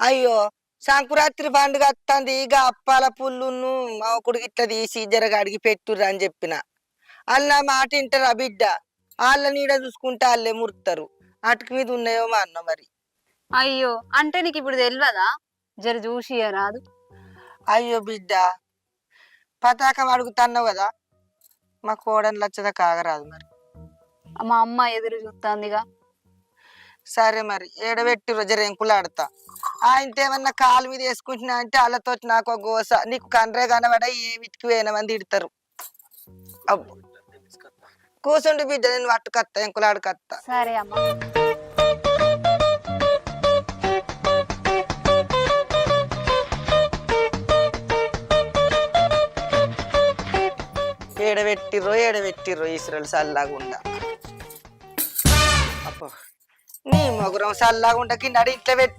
అయ్యో సంకురాత్రి పండుగ వస్తుంది ఇక అప్పాల పుల్లును మాకుడికి ఇట్లా తీసి జరగ అడిగి పెట్టుర్రు అని చెప్పిన. వాళ్ళ నా మాట వింటారా బిడ్డ? వాళ్ళ నీడ చూసుకుంటే వాళ్ళే మురుతారు అటుకు మీద ఉన్నాయో మా అన్న మరి. అయ్యో అంటే నీకు ఇప్పుడు తెలియదా జర చూసి రాదు అయ్యో బిడ్డ పతాకం అడుగుతున్నావు కదా? మా కోడని లచ్చద కాగరాదు మరి. మా అమ్మ ఎదురు చూస్తుందిగా సరే మరి ఏడబెట్టి రొజరెంకులు ఆడతా ఆయనతో ఏమన్నా కాలు మీద వేసుకుంటున్నా అంటే వాళ్ళతో నాకు ఒక గోస. నీకు కండ్రే కనబడ ఏమిటికి వేల మంది ఇడతారు కూర్చుండి బిడ్డ నేను పట్టుకత్తా ఎంకులు ఆడుకత్తా సరే అమ్మ. ఏడబెట్టిర్రో ఏడబెట్టిర్రో ఈశ్వరులు చల్లగుండా అబ్బో. నీ మొగురం చల్లగుండా కింద ఇట్లా పెట్టి